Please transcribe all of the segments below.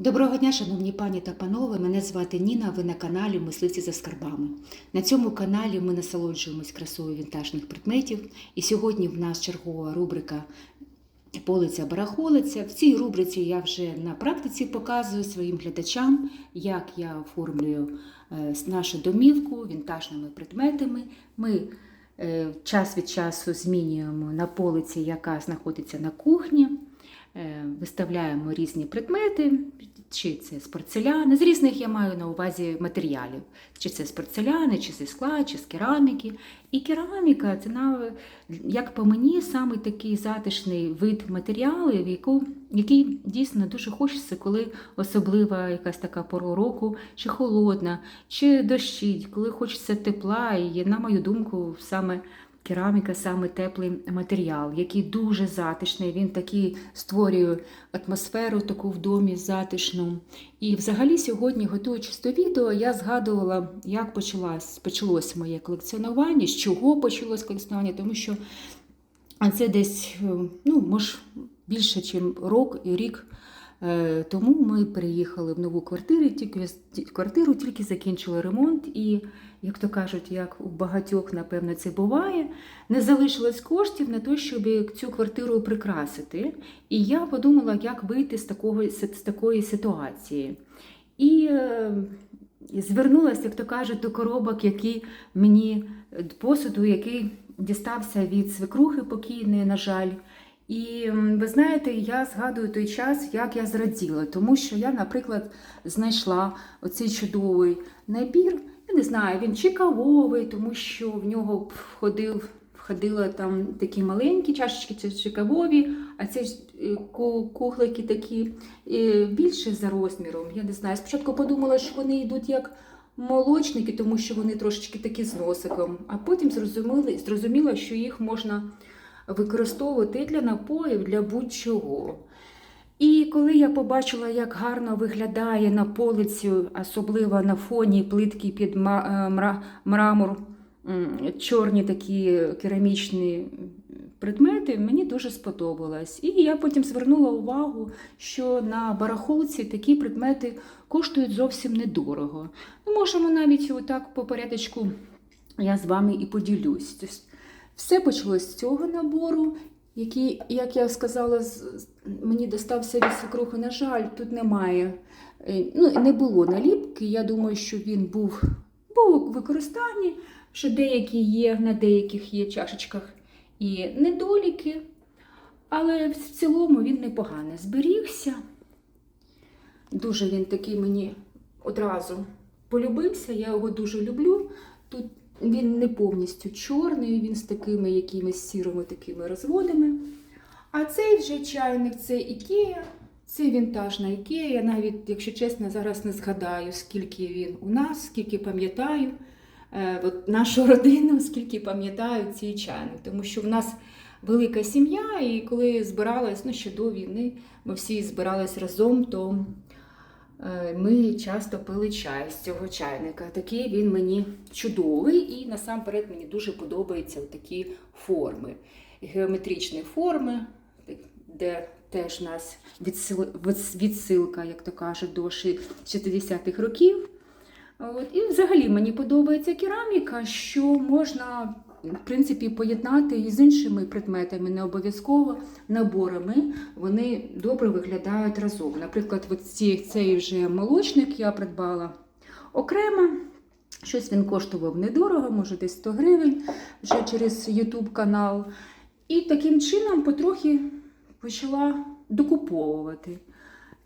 Доброго дня, шановні пані та панове. Мене звати Ніна. Ви на каналі Мисливці за скарбами. На цьому каналі ми насолоджуємось красою вінтажних предметів. І сьогодні в нас чергова рубрика Полиця барахолиця. В цій рубриці я вже на практиці показую своїм глядачам, як я оформлюю е, нашу домівку вінтажними предметами. Ми е, час від часу змінюємо на полиці, яка знаходиться на кухні. Е, Виставляємо різні предмети, чи це з порцеляни. З різних я маю на увазі матеріалів, чи це з порцеляни, чи зі скла, чи з кераміки. І кераміка це як по мені, саме такий затишний вид матеріалів, який дійсно дуже хочеться, коли особлива якась така пора року, чи холодна, чи дощить, коли хочеться тепла. І на мою думку, саме Кераміка саме теплий матеріал, який дуже затишний. Він такий створює атмосферу таку в домі затишну. І взагалі сьогодні, готуючись до відео, я згадувала, як почалось, почалось моє колекціонування, з чого почалось колекціонування, тому що це десь, е, ну, може, більше, ніж рок і рік. е, Тому ми переїхали в нову квартиру, тільки квартиру, тільки закінчили ремонт, і, як то кажуть, як у багатьох, напевно, це буває, не залишилось коштів на те, щоб цю квартиру прикрасити. І я подумала, як вийти з, такого, з такої ситуації. І е, звернулася, як то кажуть, до коробок, які мені посуду, який дістався від свекрухи покійної, на жаль. І ви знаєте, я згадую той час, як я зраділа, тому що я, наприклад, знайшла оцей чудовий набір. Я не знаю, він чи кавовий, тому що в нього входив, входили там такі маленькі чашечки, чи- кавові, а це е, кухлики такі е, більше за розміром. Я не знаю. Спочатку подумала, що вони йдуть як молочники, тому що вони трошечки такі з носиком, а потім зрозуміла, зрозуміла що їх можна використовувати для напоїв, для будь-чого. І коли я побачила, як гарно виглядає на полиці, особливо на фоні плитки під е, мра- мрамор, чорні такі керамічні предмети, мені дуже сподобалось. І я потім звернула увагу, що на барахолці такі предмети коштують зовсім недорого. Ми можемо навіть отак по порядочку я з вами і поділюсь. Все почалось з цього набору, який, як я сказала, мені достався від свекрухи. На жаль, тут немає, е, ну, не було наліпки. Я думаю, що він був, був у використанні, що деякі є, на деяких є чашечках і недоліки. Але в цілому він непогано зберігся. Дуже він такий мені одразу полюбився, я його дуже люблю. Тут він не повністю чорний, він з такими якимись сірими такими розводами. А цей вже чайник це Ікея, це вінтажна Ікея. Я навіть, якщо чесно, зараз не згадаю, скільки він у нас, скільки пам'ятаю е, от нашу родину, скільки пам'ятаю цей чайник. Тому що в нас велика сім'я, і коли збиралась, ну ще до війни, ми всі збирались разом, то Ми часто пили чай з цього чайника. Такий він мені чудовий, і насамперед мені дуже подобаються такі форми. Геометричні форми, де теж у нас відсилка, як то кажуть, до 60-х років. От. І взагалі мені подобається кераміка, що можна в принципі поєднати і з іншими предметами, не обов'язково наборами. Вони добре виглядають разом. Наприклад, от ці, цей вже молочник я придбала окремо. Щось він коштував недорого, може десь 100 гривень вже через YouTube канал. І таким чином потрохи почала докуповувати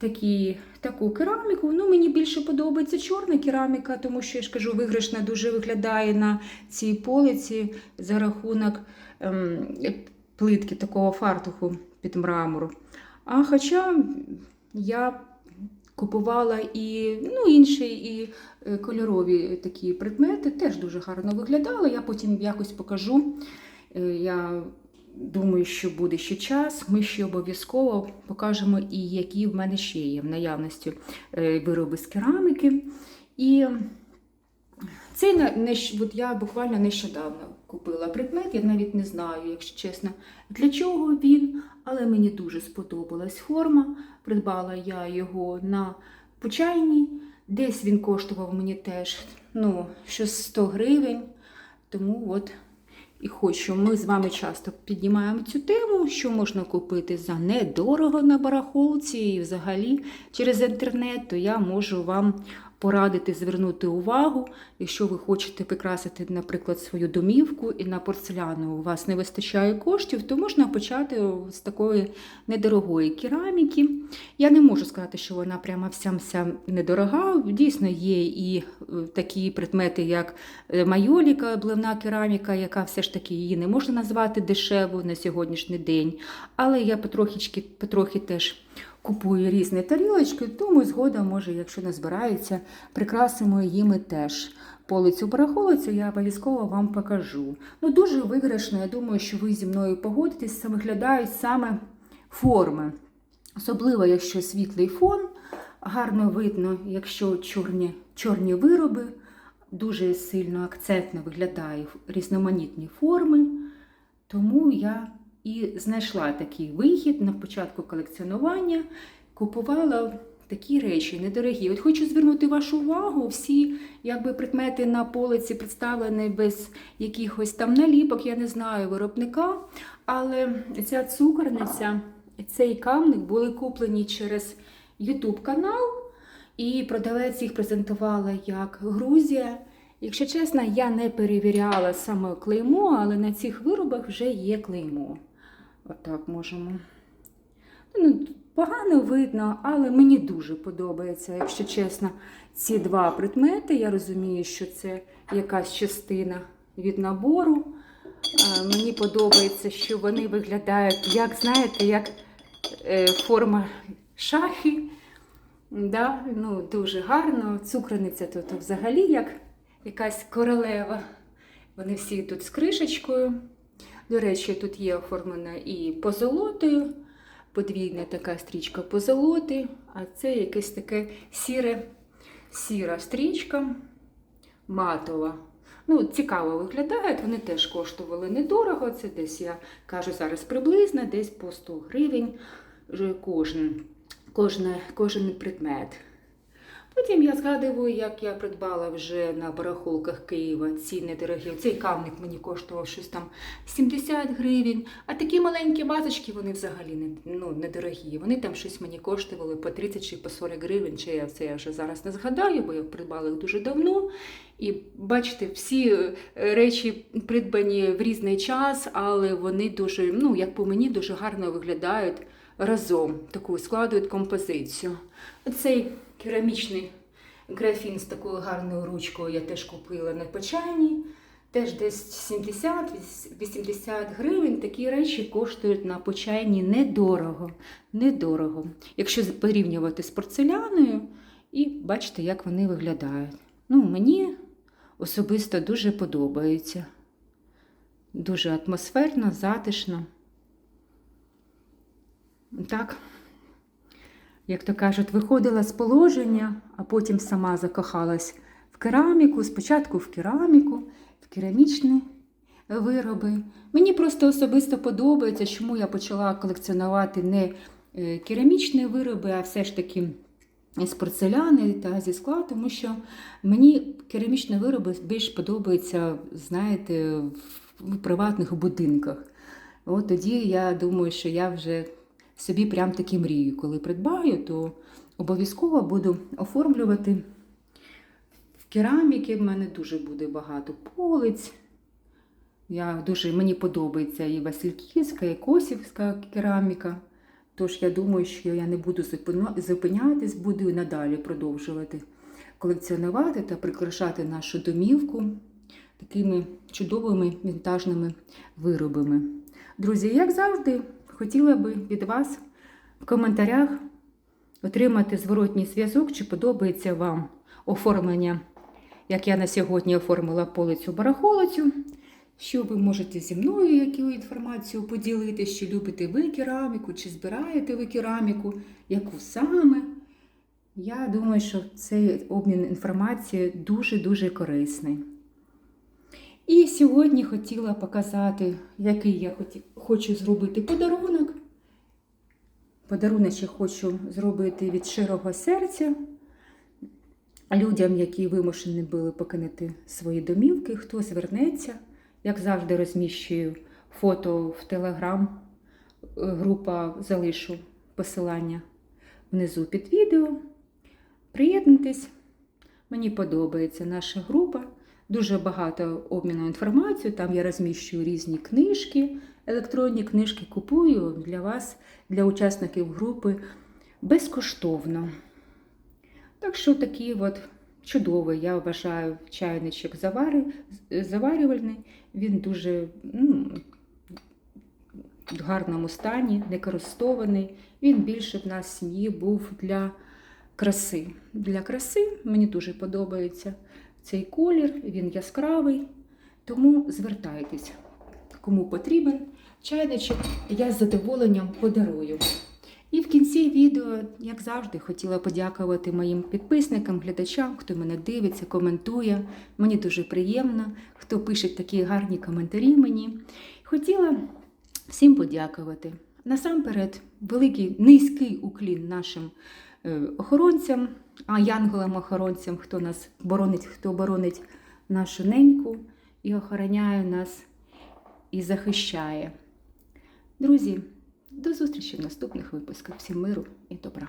такі, таку кераміку. Ну, мені більше подобається чорна кераміка, тому що я ж кажу, виграшна дуже виглядає на цій полиці за рахунок ем, плитки такого фартуху під мрамор. А хоча я купувала і ну, інші і е, кольорові такі предмети, теж дуже гарно виглядали. Я потім якось покажу. Е, Я думаю, що буде ще час. Ми ще обов'язково покажемо і які в мене ще є в наявності е, вироби з кераміки. І цей от я буквально нещодавно купила предмет, я навіть не знаю, якщо чесно, для чого він, але мені дуже сподобалась форма. Придбала я його на почайні. Десь він коштував мені теж ну, щось 100 гривень. Тому от і хочу. Ми з вами часто піднімаємо цю тему, що можна купити за недорого на барахолці і взагалі через інтернет, то я можу вам порадити звернути увагу, якщо ви хочете прикрасити, наприклад, свою домівку і на порцеляну у вас не вистачає коштів, то можна почати з такої недорогої кераміки. Я не можу сказати, що вона прямо вся вся недорога. Дійсно, є і е, такі предмети, як е, майоліка, обливна кераміка, яка все ж таки її не можна назвати дешевою на сьогоднішній день. Але я потрохи, потрохи теж купую різні тарілочки, тому згодом, може, якщо не збирається, прикрасимо їми теж. Полицю барахолицю я обов'язково вам покажу. Ну, дуже виграшно, я думаю, що ви зі мною погодитесь, виглядають саме форми. Особливо, якщо світлий фон, гарно видно, якщо чорні, чорні вироби, дуже сильно акцентно виглядають різноманітні форми. Тому я і знайшла такий вихід на початку колекціонування, купувала такі речі недорогі. От хочу звернути вашу увагу, всі якби предмети на полиці представлені без якихось там наліпок, я не знаю виробника. Але ця цукорниця, цей камник були куплені через YouTube канал, і продавець їх презентувала як Грузія. Якщо чесно, я не перевіряла саме клеймо, але на цих виробах вже є клеймо. Отак можемо. Ну, Погано видно, але мені дуже подобається, якщо чесно, ці два предмети. Я розумію, що це якась частина від набору. Е, Мені подобається, що вони виглядають, як, знаєте, як е, форма шахи. Да? Ну, Дуже гарно. Цукрениця тут взагалі як якась королева. Вони всі тут з кришечкою. До речі, тут є оформлена і позолотою, подвійна така стрічка позолоти, а це якесь таке сіре, сіра стрічка матова. Ну, Цікаво виглядають, вони теж коштували недорого. Це десь, я кажу зараз приблизно, десь по 100 гривень кожен, кожен, кожен предмет. Потім я згадую, як я придбала вже на барахолках Києва ці недорогі. Цей кавник мені коштував щось там 70 гривень. А такі маленькі вазочки, вони взагалі не, ну, недорогі. Вони там щось мені коштували по 30 чи по 40 гривень. Чи я це я вже зараз не згадаю, бо я придбала їх дуже давно. І бачите, всі речі придбані в різний час, але вони дуже, ну, як по мені, дуже гарно виглядають разом, таку складують композицію. Оцей керамічний графін з такою гарною ручкою я теж купила на почайні. Теж десь 70-80 гривень. Такі речі коштують на почайні недорого. недорого. Якщо порівнювати з порцеляною, і бачите, як вони виглядають. Ну, Мені особисто дуже подобається. Дуже атмосферно, затишно. Так як то кажуть, виходила з положення, а потім сама закохалась в кераміку, спочатку в кераміку, в керамічні вироби. Мені просто особисто подобається, чому я почала колекціонувати не е, керамічні вироби, а все ж таки з порцеляни та зі скла, тому що мені керамічні вироби більш подобаються, знаєте, в приватних будинках. От тоді я думаю, що я вже собі прям такі мрію. Коли придбаю, то обов'язково буду оформлювати в кераміки. В мене дуже буде багато полиць. Я дуже, Мені подобається і Васильківська, і Косівська кераміка. Тож я думаю, що я не буду зупинятись, буду і надалі продовжувати колекціонувати та прикрашати нашу домівку такими чудовими вінтажними виробами. Друзі, як завжди, хотіла би від вас в коментарях отримати зворотній зв'язок, чи подобається вам оформлення, як я на сьогодні оформила полицю барахолицю. Що ви можете зі мною яку інформацію поділитися, чи любите ви кераміку, чи збираєте ви кераміку, яку саме. Я думаю, що цей обмін інформацією дуже-дуже корисний. І сьогодні хотіла показати, який я хочу зробити подарунок. Подарунок хочу зробити від щирого серця людям, які вимушені були покинути свої домівки, хто звернеться. Як завжди, розміщую фото в Телеграм. Група залишу посилання внизу під відео. Приєднуйтесь. Мені подобається наша група. Дуже багато обміну інформацією. Там я розміщую різні книжки, електронні книжки купую для вас, для учасників групи безкоштовно. Так що такий от чудовий, я вважаю, чайничок заварювальний. Він дуже ну, в гарному стані, не користований. Він більше в нас сім'ї був для краси. Для краси мені дуже подобається цей колір, він яскравий. Тому звертайтесь, кому потрібен чайничок, я з задоволенням подарую. І в кінці відео, як завжди, хотіла подякувати моїм підписникам, глядачам, хто мене дивиться, коментує. Мені дуже приємно, хто пише такі гарні коментарі мені. Хотіла всім подякувати. Насамперед, великий низький уклін нашим е, охоронцям, а янголам-охоронцям, хто нас боронить, хто боронить нашу неньку і охороняє нас і захищає. Друзі, до зустрічі в наступних випусках. Всім миру і добра!